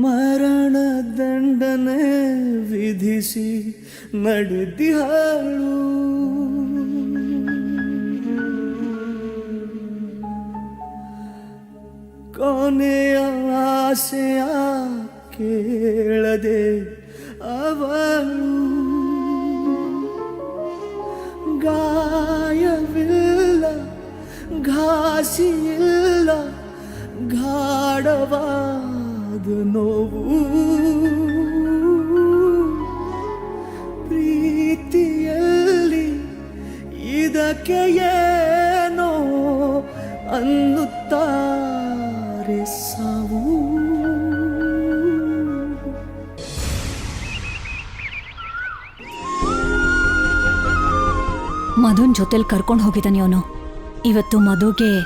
ಮರಣ ದಂಡನೆ ವಿಧಿಸಿ ನಡೆದಿಹಾಳು ಕೊನೆಯ ಆಸೆಯ ಕೇಳದೆ ಅವಳು. ಗಾಯವಿಲ್ಲ ಘಾಸಿಯಿಲ್ಲ ಗಾಢವಾದ ನೋವು ಪ್ರೀತಿಯಲ್ಲಿ ಇದಕ್ಕೆ ಏನೋ ಅನ್ನುತ್ತಾರೆ ಸಾವು ಮಧುನ್ ಜೊತೆಲಿ ಕರ್ಕೊಂಡು ಹೋಗಿದ್ದಾನೆ ಅವನು. ಇವತ್ತು ಮಧುಗೆ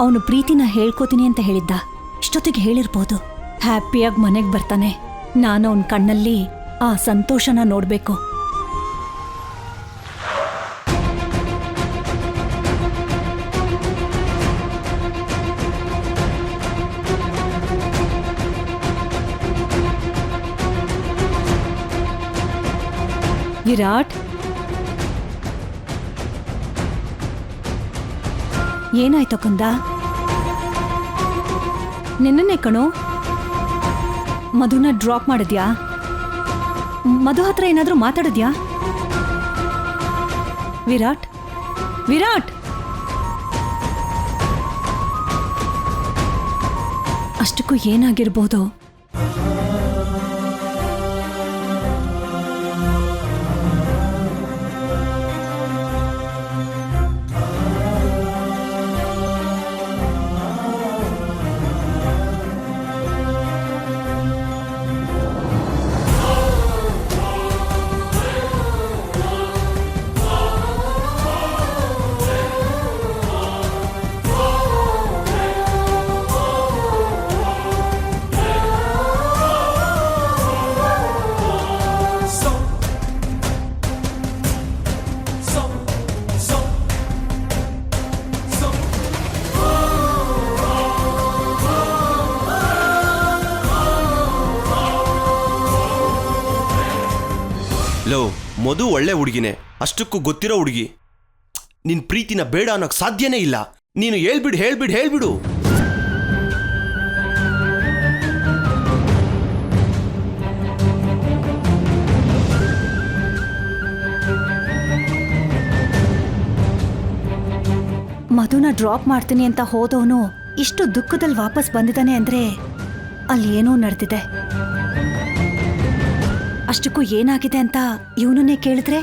ಅವನು ಪ್ರೀತಿನ ಹೇಳ್ಕೋತೀನಿ ಅಂತ ಹೇಳಿದ್ದ. ಇಷ್ಟೊತ್ತಿಗೆ ಹೇಳಿರ್ಬೋದು. ಹ್ಯಾಪಿಯಾಗಿ ಮನೆಗೆ ಬರ್ತಾನೆ. ನಾನು ಅವನ ಕಣ್ಣಲ್ಲಿ ಆ ಸಂತೋಷನ ನೋಡಬೇಕು. ವಿರಾಟ್? ಏನಾಯ್ತು ಕಂದ? ನಿನ್ನನ್ನೇ ಕಣೋ. ಮಧುನ ಡ್ರಾಪ್ ಮಾಡಿದ್ಯಾ? ಮಧು ಹತ್ರ ಏನಾದರೂ ಮಾತಾಡಿದ್ಯಾ? ವಿರಾಟ್? ವಿರಾಟ್! ಅಷ್ಟಕ್ಕೂ ಏನಾಗಿರ್ಬೋದು? ಲೋ, ಮಧು ಒಳ್ಳೆ ಹುಡುಗಿನೇ. ಅಷ್ಟಕ್ಕೂ ಗೊತ್ತಿರೋ ಹುಡುಗಿ. ನಿನ್ ಪ್ರೀತಿನ ಬೇಡ ಅನ್ನೋಕ್ ಸಾಧ್ಯನೇ ಇಲ್ಲ. ನೀನು ಹೇಳ್ಬಿಡು ಹೇಳ್ಬಿಡು ಹೇಳ್ಬಿಡು. ಮಧುನ ಡ್ರಾಪ್ ಮಾಡ್ತೀನಿ ಅಂತ ಹೋದವನು ಇಷ್ಟು ದುಃಖದಲ್ಲಿ ವಾಪಸ್ ಬಂದಿದ್ದಾನೆ ಅಂದ್ರೆ ಅಲ್ಲಿ ಏನೋ ನಡೆದಿದೆ. ಅಷ್ಟಕ್ಕೂ ಏನಾಗಿದೆ ಅಂತ ಇವನನ್ನೇ ಕೇಳಿದ್ರೆ?